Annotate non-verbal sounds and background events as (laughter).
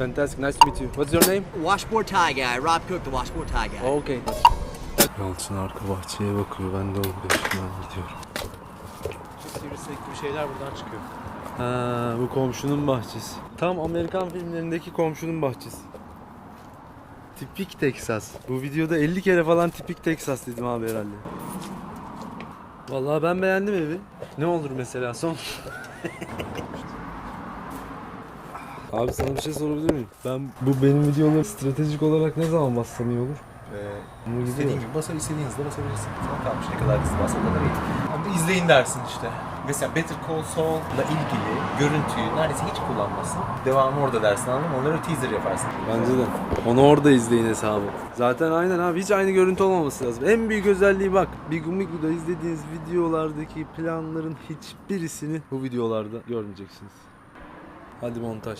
fantastic. Nice to meet you. What's your name? Washboard Thai guy. Rob Cook, the washboard Thai guy. Okay. Yalçın arka bahçeye bakıyor. Ben de o peşinden gidiyorum. Sivrisinek gibi şeyler buradan çıkıyor. Ha, bu komşunun bahçesi. Tam Amerikan filmlerindeki komşunun bahçesi. Tipik Texas. Bu videoda 50 kere falan tipik Texas dedim abi herhalde. Vallahi ben beğendim evi. Ne olur mesela son? (laughs) abi sana bir şey sorabilir miyim? Ben bu benim videoları stratejik olarak ne zaman bassam iyi olur? Ee, istediğin gibi basa, istediğin hızda basabilirsin. Sana kalmış ne kadar hızlı bas o kadar iyi. Abi izleyin dersin işte. Mesela Better Call Saul'la ilgili görüntüyü neredeyse hiç kullanmasın. Devamı orada dersin anladın mı? Onları teaser yaparsın. Bence de. Onu orada izleyin hesabı. Zaten aynen abi hiç aynı görüntü olmaması lazım. En büyük özelliği bak. Bigu Migu'da izlediğiniz videolardaki planların hiçbirisini bu videolarda görmeyeceksiniz. Hadi montaj.